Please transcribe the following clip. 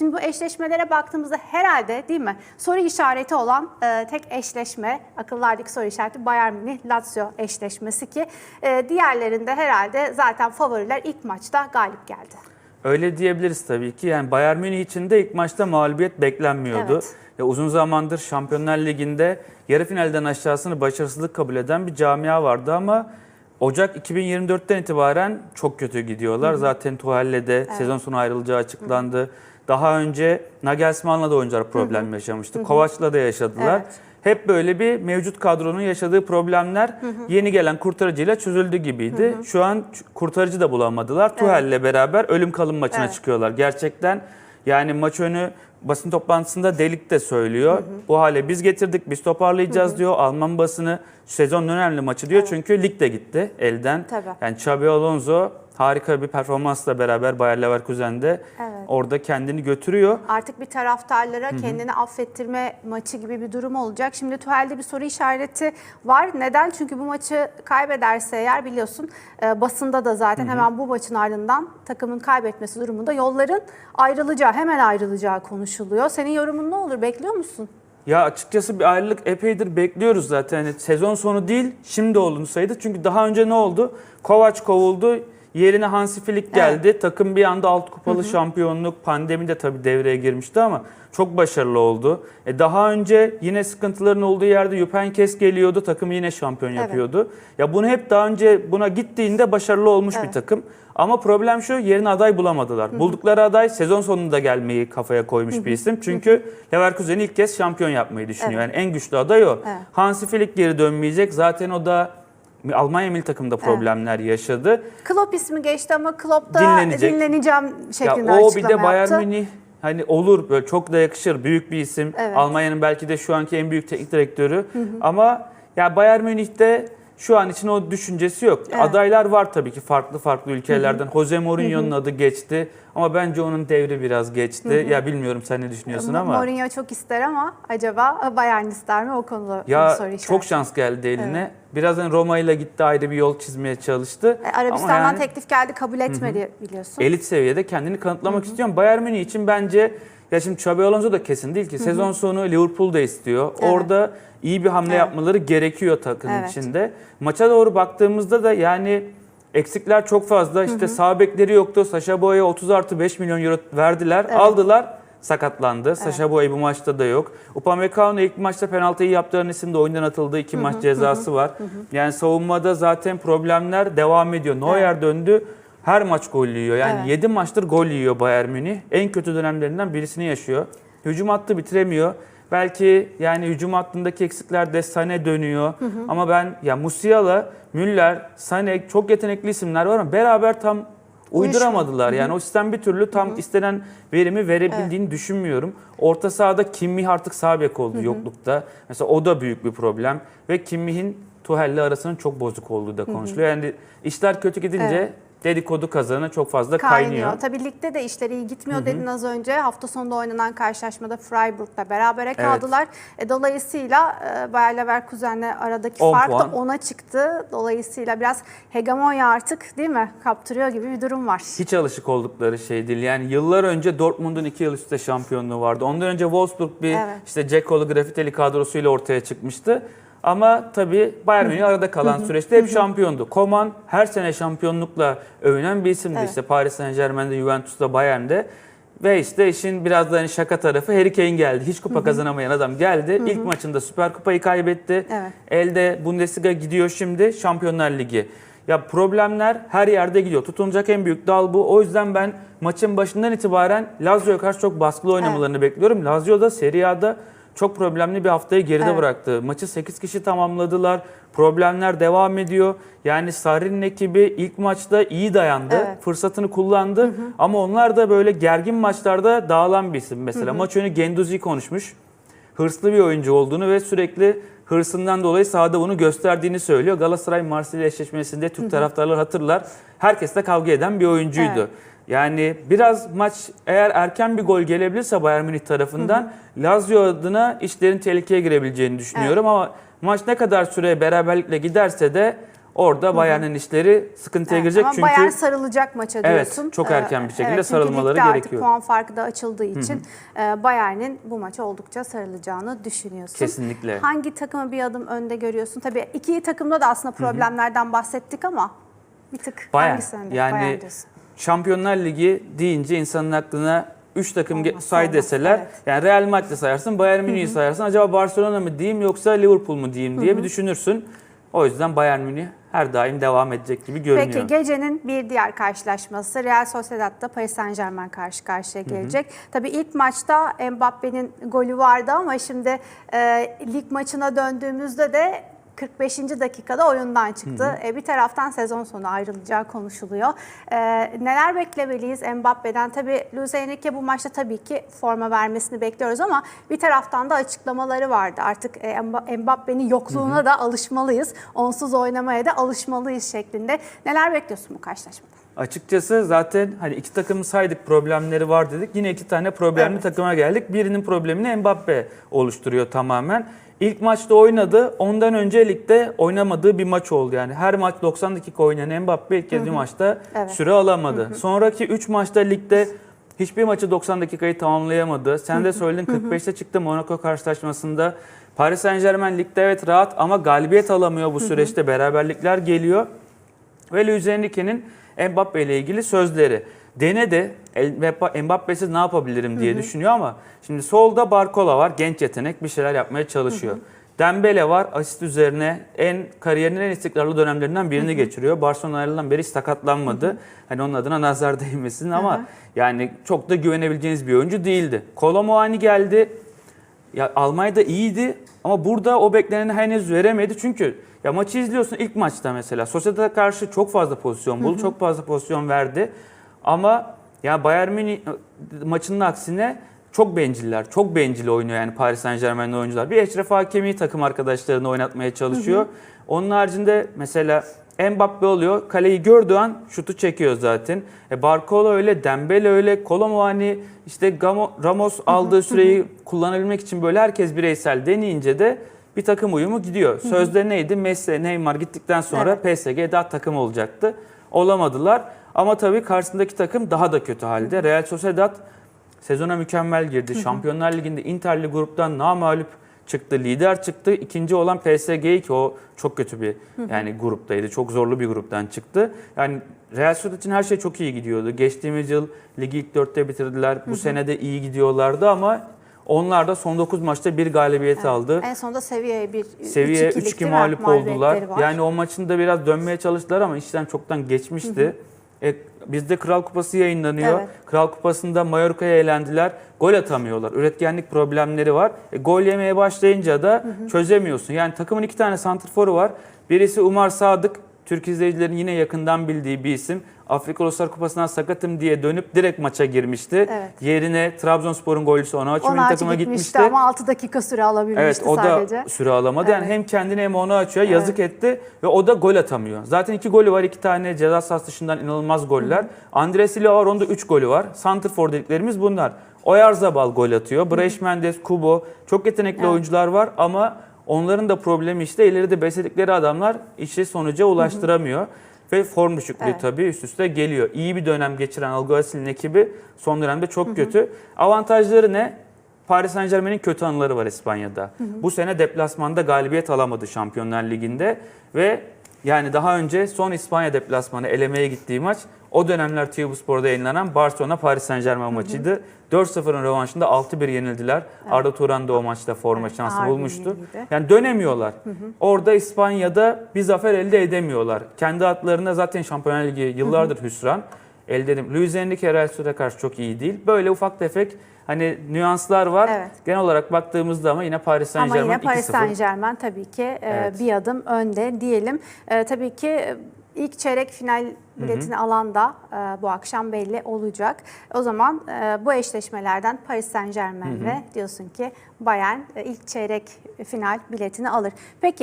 Şimdi bu eşleşmelere baktığımızda herhalde değil mi soru işareti olan e, tek eşleşme akıllardaki soru işareti Bayern Münih Lazio eşleşmesi ki e, diğerlerinde herhalde zaten favoriler ilk maçta galip geldi. Öyle diyebiliriz tabii ki. Yani Bayern Münih için de ilk maçta mağlubiyet beklenmiyordu. Evet. Ya uzun zamandır Şampiyonlar Ligi'nde yarı finalden aşağısını başarısızlık kabul eden bir camia vardı ama Ocak 2024'ten itibaren çok kötü gidiyorlar. Zaten Tuhel'le de sezon sonu ayrılacağı açıklandı. Daha önce Nagelsmann'la da oyuncular problem yaşamıştı. Kovac'la da yaşadılar. Evet. Hep böyle bir mevcut kadronun yaşadığı problemler yeni gelen kurtarıcıyla çözüldü gibiydi. Şu an kurtarıcı da bulamadılar. Tuhel'le beraber ölüm kalım maçına Evet. çıkıyorlar. Gerçekten yani maç önü basın toplantısında Delik de söylüyor. Bu hale biz getirdik, biz toparlayacağız diyor. Alman basını sezonun önemli maçı diyor. Çünkü lig de gitti elden. Tabii. Yani Xabi Alonso harika bir performansla beraber Bayer Leverkusen'de Evet. orada kendini götürüyor. Artık bir taraftarlara kendini affettirme maçı gibi bir durum olacak. Şimdi Tuhel'de bir soru işareti var. Neden? Çünkü bu maçı kaybederse eğer biliyorsun e, basında da zaten hemen bu maçın ardından takımın kaybetmesi durumunda yolların ayrılacağı, hemen ayrılacağı konuşuluyor. Senin yorumun ne olur? Bekliyor musun? Ya açıkçası bir ayrılık epeydir bekliyoruz zaten. Yani sezon sonu değil, şimdi olunsaydı. Çünkü daha önce ne oldu? Kovac kovuldu. Yerine Hansi Flick geldi. Takım bir anda alt kupalı şampiyonluk, pandemi de tabii devreye girmişti ama çok başarılı oldu. E daha önce yine sıkıntıların olduğu yerde Jupenkes geliyordu. Takım yine şampiyon Evet. yapıyordu. Ya bunu hep daha önce buna gittiğinde başarılı olmuş bir Evet. takım. Ama problem şu yerine aday bulamadılar. Buldukları aday sezon sonunda gelmeyi kafaya koymuş bir isim. Çünkü Leverkusen ilk kez şampiyon yapmayı düşünüyor. Evet. Yani en güçlü aday o. Evet. Hansi Flick geri dönmeyecek. Zaten o da Almanya milli takımda problemler yaşadı. Klopp ismi geçti ama Klopp da Dinlenecek. dinleneceğim Ya şeklinde o bir de Bayern yaptı. Münih hani olur böyle çok da yakışır. Büyük bir isim. Evet. Almanya'nın belki de şu anki en büyük teknik direktörü. Ama ya Bayern Münih'te şu an için o düşüncesi yok. Evet. Adaylar var tabii ki farklı farklı ülkelerden. Jose Mourinho'nun adı geçti ama bence onun devri biraz geçti. Ya bilmiyorum sen ne düşünüyorsun ama. Mourinho çok ister ama acaba Bayern ister mi o konuda Ya soru işareti. çok şans geldi eline. Birazdan Roma ile gitti ayrı bir yol çizmeye çalıştı. E, Arabistan'dan yani teklif geldi kabul etmedi biliyorsun. elit seviyede kendini kanıtlamak istiyorum. Bayern Münih için bence ya şimdi Xabi Alonso da kesin değil ki. Sezon sonu Liverpool da istiyor. Evet. Orada iyi bir hamle Evet. yapmaları gerekiyor takım Evet. içinde. Maça doğru baktığımızda da yani eksikler çok fazla. İşte sağ bekleri yoktu. Saşa Boy'a 30 artı 5 milyon euro verdiler. Evet. Aldılar. Sakatlandı. Saşa Boy bu maçta da yok. Upamecano ilk maçta penaltıyı yaptığı isimde oyundan atıldı. iki maç cezası var. Yani savunmada zaten problemler devam ediyor. Neuer döndü. Her maç gol yiyor. Yani Evet. 7 maçtır gol yiyor Bayern Münih. En kötü dönemlerinden birisini yaşıyor. Hücum hattı bitiremiyor. Belki yani hücum hattındaki eksikler de Sané dönüyor. Ama ben ya Musiala, Müller, Sané çok yetenekli isimler var ama beraber tam uyduramadılar. Yani o sistem bir türlü tam istenen verimi verebildiğini düşünmüyorum. Orta sahada Kimmih artık sağ bek oldu yoklukta. Mesela o da büyük bir problem ve Kimmih'in Tuhel'le arasının çok bozuk olduğu da konuşuluyor. Yani işler kötü gidince Evet. Dedikodu kazanı çok fazla Kaynıyor. kaynıyor. Tabii ligde de işleri iyi gitmiyor dedin az önce. Hafta sonunda oynanan karşılaşmada Freiburg'la berabere kaldılar. E, dolayısıyla e, Bayer Leverkusen'le aradaki 10 fark puan. da 10'a çıktı. Dolayısıyla biraz hegemonya artık değil mi? Kaptırıyor gibi bir durum var. Hiç alışık oldukları şey değil. Yani yıllar önce Dortmund'un iki yıl üstte şampiyonluğu vardı. Ondan önce Wolfsburg bir Evet. işte Dzekolu grafiteli kadrosuyla ortaya çıkmıştı. Ama tabii Bayern Münih arada kalan süreçte hep şampiyondu. Koman her sene şampiyonlukla övünen bir isimdi. Evet. İşte Paris Saint Germain'de, Juventus'ta, Bayern'de. Ve işte işin biraz da hani şaka tarafı Harry Kane geldi. Hiç kupa kazanamayan adam geldi. İlk maçında Süper Kupayı kaybetti. Evet. Elde Bundesliga gidiyor şimdi Şampiyonlar Ligi. Ya problemler her yerde gidiyor. Tutunacak en büyük dal bu. O yüzden ben maçın başından itibaren Lazio'ya karşı çok baskılı oynamalarını bekliyorum. Lazio da Serie A'da çok problemli bir haftayı geride Evet. bıraktı. Maçı 8 kişi tamamladılar. Problemler devam ediyor. Yani Sarri'nin ekibi ilk maçta iyi dayandı. Evet. Fırsatını kullandı. Ama onlar da böyle gergin maçlarda dağılan bir isim. Mesela maç önü Genduzi konuşmuş hırslı bir oyuncu olduğunu ve sürekli hırsından dolayı sahada bunu gösterdiğini söylüyor. Galatasaray Marsilya eşleşmesinde Türk taraftarlar hatırlar. Herkesle kavga eden bir oyuncuydu. Evet. Yani biraz maç eğer erken bir gol gelebilirse Bayern Münih tarafından Lazio adına işlerin tehlikeye girebileceğini düşünüyorum ama maç ne kadar süre beraberlikle giderse de Orada Bayern'in işleri sıkıntıya Evet, girecek ama çünkü Bayern sarılacak maça Evet, diyorsun. çok erken bir şekilde çünkü sarılmaları gerekiyor. Artık puan farkı da açıldığı için e, Bayern'in bu maça oldukça sarılacağını düşünüyorsun. kesinlikle. Hangi takımı bir adım önde görüyorsun? Tabii iki takımda da aslında problemlerden bahsettik ama bir tık Bayern. hangisi önde? Yani Bayern diyorsun. Şampiyonlar Ligi deyince insanın aklına 3 takım Olmaz, say olmaz, deseler evet. yani Real Madrid sayarsın, Bayern Münih'i sayarsın. Acaba Barcelona mı diyeyim yoksa Liverpool mu diyeyim diye bir düşünürsün. O yüzden Bayern Münih her daim devam edecek gibi görünüyor. Peki gecenin bir diğer karşılaşması Real Sociedad'da Paris Saint Germain karşı karşıya gelecek. Tabii ilk maçta Mbappe'nin golü vardı ama şimdi e, lig maçına döndüğümüzde de 45. dakikada oyundan çıktı. E, bir taraftan sezon sonu ayrılacağı konuşuluyor. E, neler beklemeliyiz Mbappe'den? Tabii Luis Enrique bu maçta tabii ki forma vermesini bekliyoruz ama bir taraftan da açıklamaları vardı. Artık e, Mba- Mbappe'nin yokluğuna da alışmalıyız. Onsuz oynamaya da alışmalıyız şeklinde. Neler bekliyorsun bu karşılaşmada? Açıkçası zaten hani iki takımı saydık problemleri var dedik. Yine iki tane problemli Evet. takıma geldik. Birinin problemini Mbappe oluşturuyor tamamen. İlk maçta oynadı. Ondan önce ligde oynamadığı bir maç oldu. Yani her maç 90 dakika oynayan Mbappe ilk kez bir maçta Evet. süre alamadı. Sonraki 3 maçta ligde hiçbir maçı 90 dakikayı tamamlayamadı. Sen de söyledin 45'te çıktı Monaco karşılaşmasında. Paris Saint Germain ligde evet rahat ama galibiyet alamıyor bu süreçte. Beraberlikler geliyor. Ve Luis Enrique'nin Mbappe ile ilgili sözleri. Dene de Mbappe'siz ne yapabilirim diye düşünüyor ama şimdi solda Barcola var. Genç yetenek bir şeyler yapmaya çalışıyor. Dembele var. Asist üzerine en kariyerinin en istikrarlı dönemlerinden birini geçiriyor. Barcelona ayrılan beri hiç sakatlanmadı. Hani onun adına nazar değmesin ama yani çok da güvenebileceğiniz bir oyuncu değildi. Kolomuani geldi. Ya Almanya'da iyiydi ama burada o bekleneni henüz veremedi. Çünkü ya maçı izliyorsun ilk maçta mesela. Sociedad'a karşı çok fazla pozisyon buldu. Çok fazla pozisyon verdi. Ama ya Bayern Münih maçının aksine çok benciller. Çok bencil oynuyor yani Paris Saint Germain'de oyuncular. Bir Eşref Hakimi takım arkadaşlarını oynatmaya çalışıyor. Onun haricinde mesela Mbappe oluyor. Kaleyi gördüğü an şutu çekiyor zaten. E Barcola öyle, Dembele öyle, Kolomuani işte Gamo- Ramos aldığı süreyi kullanabilmek için böyle herkes bireysel deneyince de bir takım uyumu gidiyor. Sözde neydi? Messi, Neymar gittikten sonra PSG daha takım olacaktı. Olamadılar. Ama tabii karşısındaki takım daha da kötü halde. Real Sociedad sezona mükemmel girdi. Şampiyonlar Ligi'nde Inter'li gruptan namağlup çıktı. Lider çıktı. İkinci olan PSG'yi ki o çok kötü bir yani gruptaydı. Çok zorlu bir gruptan çıktı. Yani Real Sociedad için her şey çok iyi gidiyordu. Geçtiğimiz yıl ligi ilk dörtte bitirdiler. Bu sene de iyi gidiyorlardı ama onlar da son 9 maçta bir galibiyet aldı. En sonunda seviyeye bir Seviye 3-2'lik 3-2 değil mi? mağlup oldular. Var. Yani o maçın da biraz dönmeye çalıştılar ama işten çoktan geçmişti. E, bizde Kral Kupası yayınlanıyor. Evet. Kral Kupası'nda Mallorca'ya eğlendiler. Gol atamıyorlar. Üretkenlik problemleri var. E, gol yemeye başlayınca da çözemiyorsun. Yani takımın iki tane santrforu var. Birisi Umar Sadık. Türk izleyicilerin yine yakından bildiği bir isim. Afrika Uluslar Kupası'ndan sakatım diye dönüp direkt maça girmişti. Evet. Yerine Trabzonspor'un golcüsü Onaçu milli takıma gitmişti, gitmişti. ama 6 dakika süre alabilmişti Evet o sadece. da süre alamadı. Yani Evet. hem kendini hem onu açıyor. Yazık etti ve o da gol atamıyor. Zaten iki golü var. iki tane ceza sahası dışından inanılmaz goller. Andre Silva. Onda üç golü var. Santrfor dediklerimiz bunlar. Oyarzabal gol atıyor. Breş Mendes, Kubo. Çok yetenekli oyuncular var ama onların da problemi işte ileride besledikleri adamlar işi sonuca ulaştıramıyor. Ve form düşüklüğü Evet. tabii üst üste geliyor. İyi bir dönem geçiren Alguacil'in ekibi son dönemde çok kötü. Avantajları ne? Paris Saint Germain'in kötü anıları var İspanya'da. Bu sene deplasmanda galibiyet alamadı Şampiyonlar Ligi'nde ve yani daha önce son İspanya deplasmanı elemeye gittiği maç o dönemler TV Spor'da yayınlanan Barcelona Paris Saint Germain maçıydı. 4-0'ın rövanşında 6-1 yenildiler. Arda Turan da o maçta forma Evet, şansı ağır bulmuştu. Yani dönemiyorlar. Orada İspanya'da bir zafer elde edemiyorlar. Kendi adlarına zaten Şampiyonlar Ligi yıllardır hüsran. Elde edemiyor. Luis Enrique Real Sociedad'a karşı çok iyi değil. Böyle ufak tefek hani nüanslar var. Evet. Genel olarak baktığımızda ama yine Paris Saint Ama Germain yine Paris 2-0. Saint Germain tabii ki e, Evet. bir adım önde diyelim. E, tabii ki ilk çeyrek final biletini alan da e, bu akşam belli olacak. O zaman e, bu eşleşmelerden Paris Saint Germain ve diyorsun ki Bayern e, ilk çeyrek final biletini alır. Peki